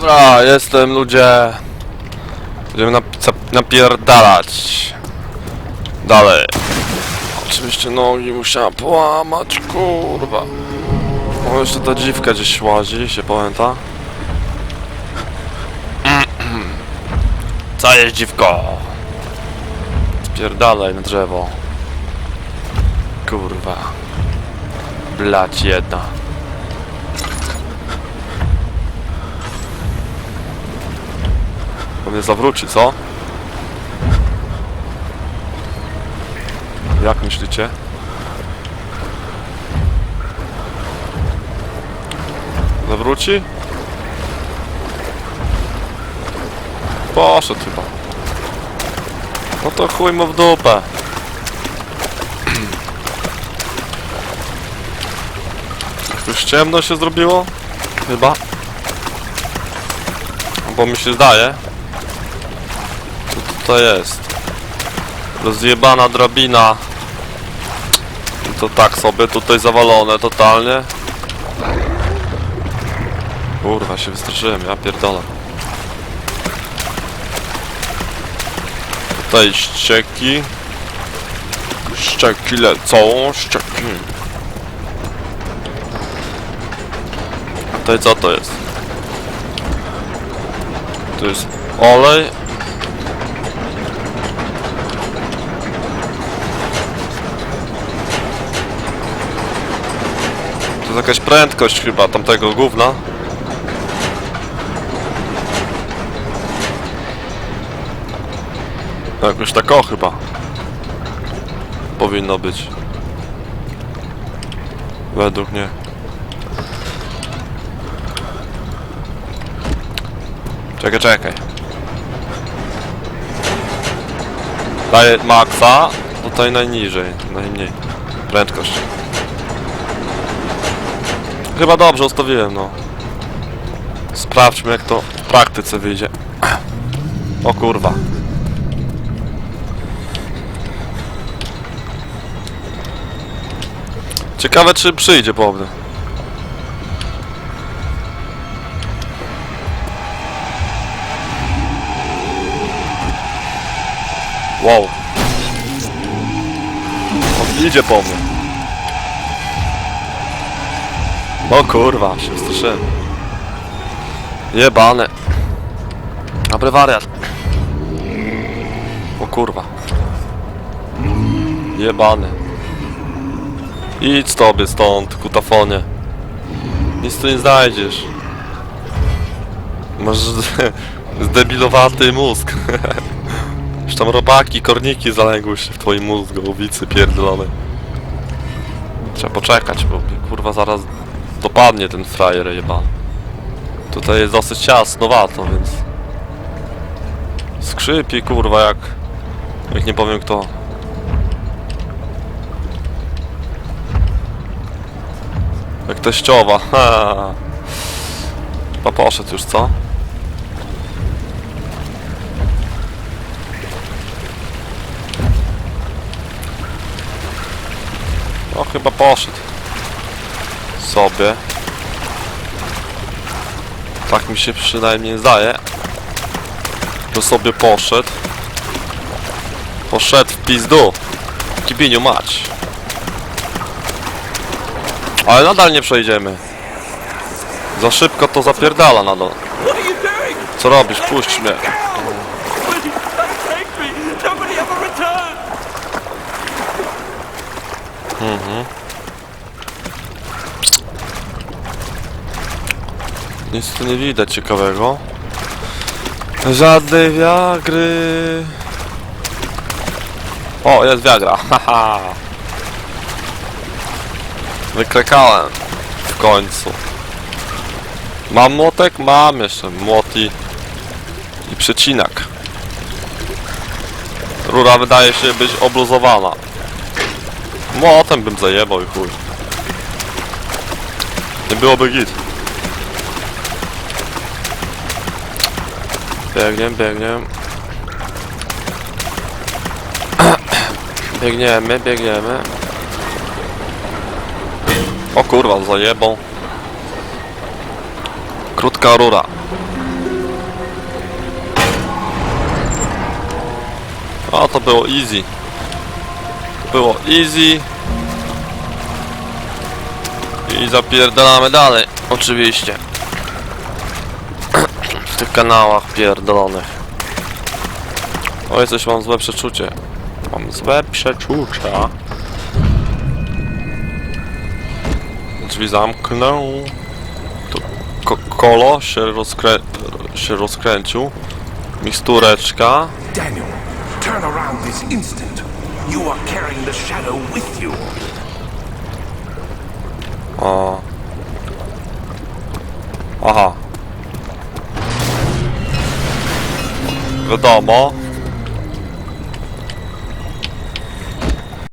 Dobra, jestem ludzie. Będziemy nap napierdalać. Dalej. Oczywiście nogi musiałem połamać, kurwa. O, jeszcze ta dziwka gdzieś łazi, się pamięta. Co jest dziwko? Spierdalaj na drzewo. Kurwa. Blać jedna. On mnie zawróci, co? Jak myślicie? Zawróci? Poszedł chyba. No to chuj mu w dupę. Już ciemno się zrobiło? Chyba. Bo mi się zdaje. To jest? Rozjebana drabina. To tak sobie tutaj zawalone totalnie. Kurwa, się wystraszyłem, ja pierdolę. Tutaj ścieki. Ścieki lecą, ścieki. Tutaj co to jest? To jest olej. To jest jakaś prędkość chyba tamtego gówna. No jakoś tak o chyba. Powinno być. Według mnie. Czekaj, czekaj. Daję maksa, tutaj najniżej, najmniej. Prędkość. Chyba dobrze ustawiłem, no. Sprawdźmy jak to w praktyce wyjdzie. O kurwa. Ciekawe czy przyjdzie powody. Wow. On idzie po mnie. O kurwa, się wstrzymałem. Jebane. Dobry wariat. O kurwa. Jebany. Idź tobie stąd, kutafonie. Nic tu nie znajdziesz. Masz zdebilowaty mózg. Już tam robaki, korniki zaległy się w twoim mózgu, łowicy pierdolone. Trzeba poczekać, bo kurwa zaraz dopadnie ten frajer jeba. Tutaj jest dosyć ciasnowato, więc... Skrzypi kurwa jak... Jak nie powiem kto. Jak teściowa, ha. Chyba poszedł już, co? No chyba poszedł. Sobie. Tak mi się przynajmniej zdaje. Że sobie poszedł. Poszedł w pizdu. Kibiniu mać. Ale nadal nie przejdziemy. Za szybko to zapierdala nadal. You doing? Co robisz? Puść mnie. Please, Nic tu nie widać ciekawego. Żadnej wiagry. O, jest wiagra. Haha. Wykrekałem. W końcu. Mam młotek? Mam jeszcze. Młoti. I przecinak. Rura wydaje się być obluzowana. Młotem bym zajebał i chuj. Nie byłoby git. Biegnie, biegnie. Biegniemy, biegniemy. O kurwa, zajebą. Krótka rura. A to było easy. To było easy. I zapierdalamy dalej, oczywiście. W tych kanałach pierdolonych. Oj, coś mam złe przeczucie. Mam złe przeczucia. Drzwi zamknę. Tu ko kolo się, rozkrę się rozkręcił. Mikstureczka. Daniel, turn around this instant. You are carrying the shadow with you. O. Aha. 个大妈